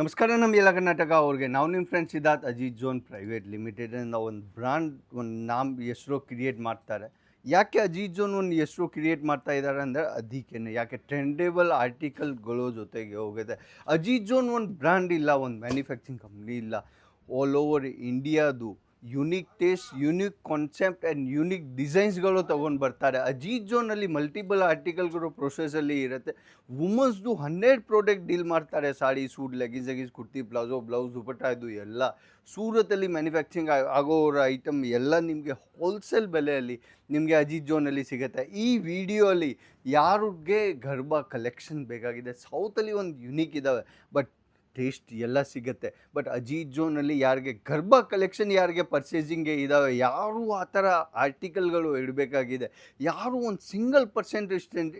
ನಮಸ್ಕಾರ ನಮ್ಮ ಎಲ್ಲ ಕರ್ನಾಟಕ ಅವ್ರಿಗೆ. ನಾವು ನಿಮ್ಮ friends Siddharth Ajith zone private limited ಲಿಮಿಟೆಡಿಂದ ಒಂದು ಬ್ರ್ಯಾಂಡ್ ಒಂದು ನಾಮ್, ಹೆಸರು ಕ್ರಿಯೇಟ್ ಮಾಡ್ತಾರೆ. ಯಾಕೆ ಅಜಿತ್ ಜೋನ್ ಒಂದು ಹೆಸರು ಕ್ರಿಯೇಟ್ ಮಾಡ್ತಾ ಇದ್ದಾರೆ ಅಂದರೆ ಅದಕ್ಕೇನೆ. ಯಾಕೆ ಟ್ರೆಂಡೇಬಲ್ ಆರ್ಟಿಕಲ್ಗಳು ಜೊತೆಗೆ ಹೋಗಿದೆ ಅಜಿತ್ ಜೋನ್ ಒಂದು ಬ್ರ್ಯಾಂಡ್ ಇಲ್ಲ, ಒಂದು ಮ್ಯಾನುಫ್ಯಾಕ್ಚರಿಂಗ್ ಕಂಪ್ನಿ ಇಲ್ಲ. ಆಲ್ ಓವರ್ ಇಂಡಿಯಾದು unique taste unique concept and unique ಡಿಸೈನ್ಸ್ಗಳು ತೊಗೊಂಡು ಬರ್ತಾರೆ. ಅಜೀತ್ ಜೋನಲ್ಲಿ ಮಲ್ಟಿಪಲ್ ಆರ್ಟಿಕಲ್ಗಳು ಪ್ರೊಸೆಸಲ್ಲಿ ಇರುತ್ತೆ. ವುಮನ್ಸ್ದು ಹನ್ನೆರಡು ಪ್ರಾಡಕ್ಟ್ ಡೀಲ್ ಮಾಡ್ತಾರೆ. Sari, suit leggings leggings kurti palazzo blouse, dupatta, ಇದು ಎಲ್ಲ. ಸೂರತಲ್ಲಿ ಮ್ಯಾನುಫ್ಯಾಕ್ಚರಿಂಗ್ ಆಗೋರ ಐಟಮ್ ಎಲ್ಲ ನಿಮಗೆ ಹೋಲ್ಸೇಲ್ ಬೆಲೆಯಲ್ಲಿ ನಿಮಗೆ ಅಜಿತ್ ಜೋನಲ್ಲಿ ಸಿಗುತ್ತೆ. ಈ ವಿಡಿಯೋಲಿ ಯಾರಿಗೆ ಗರ್ಭ ಕಲೆಕ್ಷನ್ ಬೇಕಾಗಿದೆ? ಸೌತಲ್ಲಿ ಒಂದು ಯುನಿಕ್ ಇದ್ದಾವೆ ಬಟ್ ಟೇಸ್ಟ್ ಎಲ್ಲ ಸಿಗುತ್ತೆ. ಬಟ್ ಅಜೀತ್ ಜೋನಲ್ಲಿ ಯಾರಿಗೆ, ಗರ್ಭ ಕಲೆಕ್ಷನ್ ಯಾರಿಗೆ ಪರ್ಚೇಸಿಂಗ್ಗೆ ಇದ್ದಾವೆ ಯಾರು ಆ ಥರ ಆರ್ಟಿಕಲ್ಗಳು ಇಡಬೇಕಾಗಿದೆ, ಯಾರು ಒಂದು ಸಿಂಗಲ್ ಪರ್ಸೆಂಟ್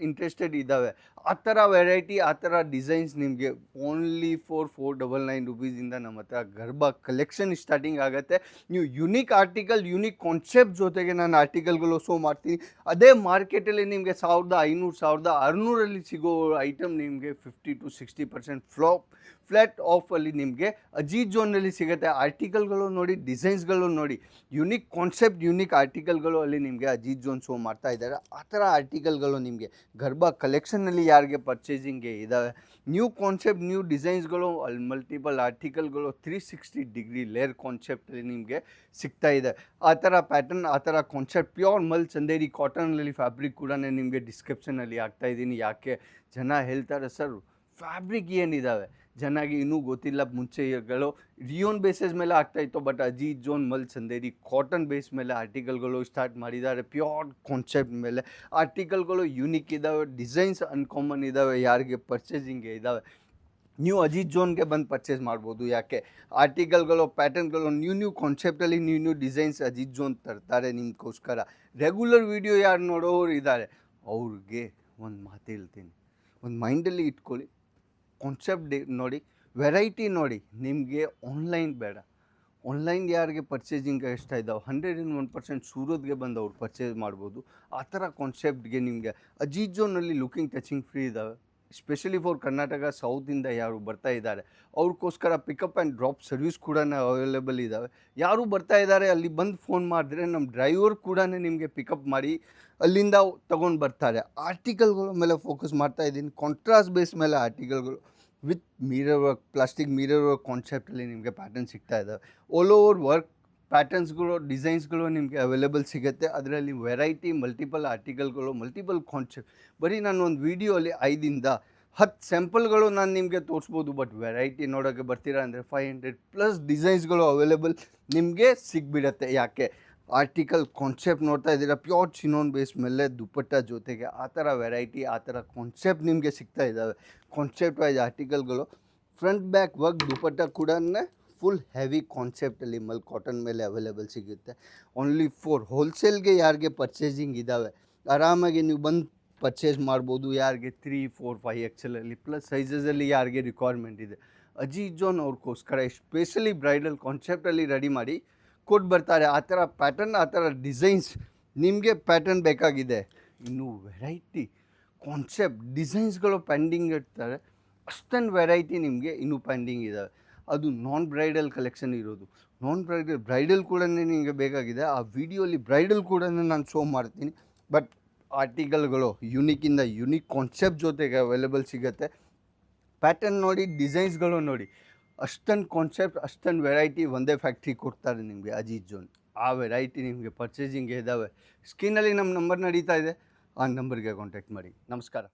ಇಂಟ್ರೆಸ್ಟೆಡ್ ಇದ್ದಾವೆ ಆ ಥರ ವೆರೈಟಿ ಆ ಥರ ಡಿಸೈನ್ಸ್ ನಿಮಗೆ only four four double nine ರುಪೀಸಿಂದ ನಮ್ಮ ಹತ್ರ ಗರ್ಭ ಕಲೆಕ್ಷನ್ ಸ್ಟಾರ್ಟಿಂಗ್ ಆಗುತ್ತೆ. ನೀವು ಯುನಿಕ್ ಆರ್ಟಿಕಲ್ ಯುನಿಕ್ ಕಾನ್ಸೆಪ್ಟ್ ಜೊತೆಗೆ ನಾನು ಆರ್ಟಿಕಲ್ಗಳು ಶೋ ಮಾಡ್ತೀನಿ. ಅದೇ ಮಾರ್ಕೆಟಲ್ಲಿ ನಿಮಗೆ ಸಾವಿರದ ಐನೂರು, ಸಾವಿರದ ಆರುನೂರಲ್ಲಿ ಸಿಗೋ ಐಟಮ್ ನಿಮಗೆ fifty to sixty percent flap flat ಆಫಲ್ಲಿ ನಿಮಗೆ ಅಜೀತ್ ಜೋನಲ್ಲಿ ಸಿಗುತ್ತೆ. ಆರ್ಟಿಕಲ್ಗಳು ನೋಡಿ ಡಿಸೈನ್ಸ್ಗಳು ನೋಡಿ ಯುನಿಕ್ ಕಾನ್ಸೆಪ್ಟ್ ಯುನಿಕ್ ಆರ್ಟಿಕಲ್ಗಳು ಅಲ್ಲಿ ನಿಮಗೆ ಅಜೀತ್ ಜೋನ್ ಶೋ ಮಾಡ್ತಾ ಇದ್ದಾರೆ. ಆ ಥರ ಆರ್ಟಿಕಲ್ಗಳು ನಿಮಗೆ ಗರ್ಭ ಕಲೆಕ್ಷನ್ನಲ್ಲಿ ಯಾರಿಗೆ ಪರ್ಚೇಸಿಂಗ್ಗೆ ಇದ್ದಾವೆ ನ್ಯೂ ಕಾನ್ಸೆಪ್ಟ್ ನ್ಯೂ ಡಿಸೈನ್ಸ್ಗಳು ಅಲ್ಲಿ ಮಲ್ಟಿಪಲ್ ಆರ್ಟಿಕಲ್ಗಳು ತ್ರೀ ಸಿಕ್ಸ್ಟಿ ಡಿಗ್ರಿ ಲೇರ್ ಕಾನ್ಸೆಪ್ಟಲ್ಲಿ ನಿಮಗೆ ಸಿಗ್ತಾ ಇದೆ. ಆ ಥರ ಪ್ಯಾಟರ್ನ್ ಆ ಥರ ಕಾನ್ಸೆಪ್ಟ್ ಪ್ಯೂರ್ ಮಲ್ ಚಂದೇರಿ ಕಾಟನಲ್ಲಿ ಫ್ಯಾಬ್ರಿಕ್ ಕೂಡ ನಿಮಗೆ ಡಿಸ್ಕ್ರಿಪ್ಷನಲ್ಲಿ ಹಾಕ್ತಾ ಇದ್ದೀನಿ. ಯಾಕೆ ಜನ ಹೇಳ್ತಾರೆ, ಸರ್ ಫ್ಯಾಬ್ರಿಕ್ ಏನಿದ್ದಾವೆ ಜನಗೆ ಇನ್ನೂ ಗೊತ್ತಿಲ್ಲ ಮುಂಚೆಗಳು ರಿಯೋನ್ ಬೇಸಸ್ ಮೇಲೆ ಆಗ್ತಾ ಇತ್ತು but Ajit, zone, Mal Chanderi cotton base ಮೇಲೆ ಆರ್ಟಿಕಲ್ಗಳು ಸ್ಟಾರ್ಟ್ ಮಾಡಿದ್ದಾರೆ. ಪ್ಯೂರ್ ಕಾನ್ಸೆಪ್ಟ್ ಮೇಲೆ ಆರ್ಟಿಕಲ್ಗಳು ಯೂನಿಕ್ ಇದ್ದಾವೆ ಡಿಸೈನ್ಸ್ ಅನ್ಕಾಮನ್ ಇದ್ದಾವೆ ಯಾರಿಗೆ ಪರ್ಚೇಸಿಂಗ್ಗೆ ಇದ್ದಾವೆ ನೀವು ಅಜಿತ್, ಜೋನ್ಗೆ ಬಂದು ಪರ್ಚೇಸ್ ಮಾಡ್ಬೋದು. ಯಾಕೆ? ಆರ್ಟಿಕಲ್ಗಳು ಪ್ಯಾಟರ್ನ್ಗಳು new new ಕಾನ್ಸೆಪ್ಟಲ್ಲಿ new new designs Ajith, zone ತರ್ತಾರೆ ನಿಮಗೋಸ್ಕರ. ರೆಗ್ಯುಲರ್ ವೀಡಿಯೋ ಯಾರು ನೋಡೋರು ಇದ್ದಾರೆ. ಅವ್ರಿಗೆ ಒಂದು ಮಾತು ಹೇಳ್ತೀನಿ. ಒಂದು ಮೈಂಡಲ್ಲಿ ಇಟ್ಕೊಳ್ಳಿ. ಕಾನ್ಸೆಪ್ಟ್ ನೋಡಿ ವೆರೈಟಿ ನೋಡಿ. ನಿಮಗೆ ಆನ್ಲೈನ್ ಬೇಡ. ಆನ್ಲೈನ್ ಯಾರಿಗೆ ಪರ್ಚೇಸಿಂಗ್ ಇಷ್ಟ ಇದ್ದಾವೆ? ಹಂಡ್ರೆಡ್ ಇನ್ ಒನ್ ಪರ್ಸೆಂಟ್ ಸೂರತ್ಗೆ ಬಂದು ಅವ್ರು ಪರ್ಚೇಸ್ ಮಾಡ್ಬೋದು. ಆ ಥರ ಕಾನ್ಸೆಪ್ಟ್ಗೆ ನಿಮಗೆ ಅಜೀಜೋನಲ್ಲಿ ಲುಕಿಂಗ್ ಟಚಿಂಗ್ ಫ್ರೀ ಇದ್ದಾವೆ. ಸ್ಪೆಷಲಿ ಫಾರ್ ಕರ್ನಾಟಕ ಸೌತಿಂದ ಯಾರು ಬರ್ತಾ ಇದ್ದಾರೆ, ಅವ್ರಿಗೋಸ್ಕರ ಪಿಕಪ್ ಆ್ಯಂಡ್ ಡ್ರಾಪ್ ಸರ್ವಿಸ್ ಕೂಡ ಅವೈಲೇಬಲ್ ಇದ್ದಾವೆ ಯಾರು ಬರ್ತಾ ಇದ್ದಾರೆ, ಅಲ್ಲಿ ಬಂದು ಫೋನ್ ಮಾಡಿದ್ರೆ ನಮ್ಮ ಡ್ರೈವರ್ ಕೂಡ ನಿಮಗೆ ಪಿಕಪ್ ಮಾಡಿ ಅಲ್ಲಿಂದ ತಗೊಂಡು ಬರ್ತಾರೆ. ಆರ್ಟಿಕಲ್ಗಳ ಮೇಲೆ ಫೋಕಸ್ ಮಾಡ್ತಾ ಇದ್ದೀನಿ. ಕಾಂಟ್ರಾಸ್ಟ್ ಬೇಸ್ ಮೇಲೆ ಆರ್ಟಿಕಲ್ಗಳು with mirror work plastic mirror work ಕಾನ್ಸೆಪ್ಟಲ್ಲಿ ನಿಮಗೆ ಪ್ಯಾಟರ್ನ್ ಸಿಗ್ತಾ ಇದ್ದಾವೆ ಆಲ್ ಓವರ್ ವರ್ಕ್ ಪ್ಯಾಟರ್ನ್ಸ್ಗಳು ಡಿಸೈನ್ಸ್ಗಳು ನಿಮಗೆ ಅವೈಲೇಬಲ್ ಸಿಗುತ್ತೆ. ಅದರಲ್ಲಿ ವೆರೈಟಿ ಮಲ್ಟಿಪಲ್ ಆರ್ಟಿಕಲ್ಗಳು ಮಲ್ಟಿಪಲ್ ಕಾನ್ಸೆಪ್ಟ್ ಬರೀ ನಾನು ಒಂದು ವೀಡಿಯೋಲಿ ಐದಿಂದ ಹತ್ತು ಸ್ಯಾಂಪಲ್ಗಳು ನಾನು ನಿಮಗೆ ತೋರಿಸ್ಬೋದು ಬಟ್ ವೆರೈಟಿ ನೋಡೋಕ್ಕೆ ಬರ್ತೀರಾ ಅಂದರೆ ಫೈವ್ ಹಂಡ್ರೆಡ್ ಪ್ಲಸ್ ಡಿಸೈನ್ಸ್ಗಳು ಅವೈಲೇಬಲ್ ನಿಮಗೆ ಸಿಗ್ಬಿಡತ್ತೆ. ಯಾಕೆ? ಆರ್ಟಿಕಲ್ ಕಾನ್ಸೆಪ್ಟ್ ನೋಡ್ತಾ ಇದ್ದೀರಾ? ಪ್ಯೂರ್ ಚಿನೋನ್ ಬೇಸ್ ಮೇಲೆ ದುಪ್ಪಟ್ಟ ಜೊತೆಗೆ ಆ ಥರ ವೆರೈಟಿ ಆ ಥರ ಕಾನ್ಸೆಪ್ಟ್ ನಿಮಗೆ ಸಿಗ್ತಾ ಇದ್ದಾವೆ. ಕಾನ್ಸೆಪ್ಟ್ ವೈಸ್ ಆರ್ಟಿಕಲ್ಗಳು ಫ್ರಂಟ್ ಬ್ಯಾಕ್ ವರ್ಕ್ ದುಪ್ಪಟ್ಟ ಕೂಡ ಫುಲ್ ಹೆವಿ ಕಾನ್ಸೆಪ್ಟಲ್ಲಿ ಮಲ್ ಕಾಟನ್ ಮೇಲೆ ಅವೈಲೇಬಲ್ ಸಿಗುತ್ತೆ. ಓನ್ಲಿ ಫೋರ್ ಹೋಲ್ಸೇಲ್ಗೆ ಯಾರಿಗೆ ಪರ್ಚೇಸಿಂಗ್ ಇದ್ದಾವೆ ಆರಾಮಾಗಿ ನೀವು ಬಂದು ಪರ್ಚೇಸ್ ಮಾಡ್ಬೋದು. ಯಾರಿಗೆ ತ್ರೀ ಫೋರ್ ಫೈವ್ ಎಕ್ಸೆಲಲ್ಲಿ ಪ್ಲಸ್ ಸೈಜಸಲ್ಲಿ ಯಾರಿಗೆ ರಿಕ್ವೈರ್ಮೆಂಟ್ ಇದೆ? ಅಜಿ ಜೋನ್ ಅವ್ರಿಗೋಸ್ಕರ ಎಸ್ಪೆಷಲಿ ಬ್ರೈಡಲ್ ಕಾನ್ಸೆಪ್ಟಲ್ಲಿ ರೆಡಿ ಮಾಡಿ ಕೊಟ್ಟು ಬರ್ತಾರೆ. ಆ ಥರ ಪ್ಯಾಟರ್ನ್ ಆ ಥರ ಡಿಸೈನ್ಸ್ ನಿಮಗೆ ಪ್ಯಾಟರ್ನ್ ಬೇಕಾಗಿದೆ. ಇನ್ನು ವೆರೈಟಿ ಕಾನ್ಸೆಪ್ಟ್ ಡಿಸೈನ್ಸ್ಗಳು ಪೆಂಡಿಂಗ್ ಇರ್ತಾರೆ. ಅಷ್ಟೊಂದು ವೆರೈಟಿ ನಿಮಗೆ ಇನ್ನೂ ಪೆಂಡಿಂಗ್ ಇದ್ದಾವೆ ಅದು ನಾನ್ ಬ್ರೈಡಲ್ ಕಲೆಕ್ಷನ್ ಇರೋದು. ನಾನ್ ಬ್ರೈಡಲ್ ಬ್ರೈಡಲ್ ಕೂಡ ನಿಮಗೆ ಬೇಕಾಗಿದೆ. ಆ ವಿಡಿಯೋಲಿ ಬ್ರೈಡಲ್ ಕೂಡ ನಾನು ಶೋ ಮಾಡ್ತೀನಿ. ಬಟ್ ಆರ್ಟಿಕಲ್ಗಳು ಯುನಿಕ್ಕಿಂದ ಯುನಿಕ್ ಕಾನ್ಸೆಪ್ಟ್ ಜೊತೆಗೆ ಅವೈಲೇಬಲ್ ಸಿಗುತ್ತೆ. ಪ್ಯಾಟರ್ನ್ ನೋಡಿ ಡಿಸೈನ್ಸ್ಗಳು ನೋಡಿ. ಅಷ್ಟೊಂದು ಕಾನ್ಸೆಪ್ಟ್ ಅಷ್ಟೊಂದು ವೆರೈಟಿ ಒಂದೇ ಫ್ಯಾಕ್ಟ್ರಿ ಕೊಡ್ತಾರೆ ನಿಮಗೆ ಅಜೀತ್ ಜೋನ್. ಆ ವೆರೈಟಿ ನಿಮಗೆ ಪರ್ಚೇಸಿಂಗ್ ಇದ್ದಾವೆ ಸ್ಕ್ರೀನಲ್ಲಿ ನಮ್ಮ ನಂಬರ್ ನಡೀತಾ ಇದೆ. ಆ ನಂಬರ್ಗೆ ಕಾಂಟ್ಯಾಕ್ಟ್ ಮಾಡಿ. ನಮಸ್ಕಾರ.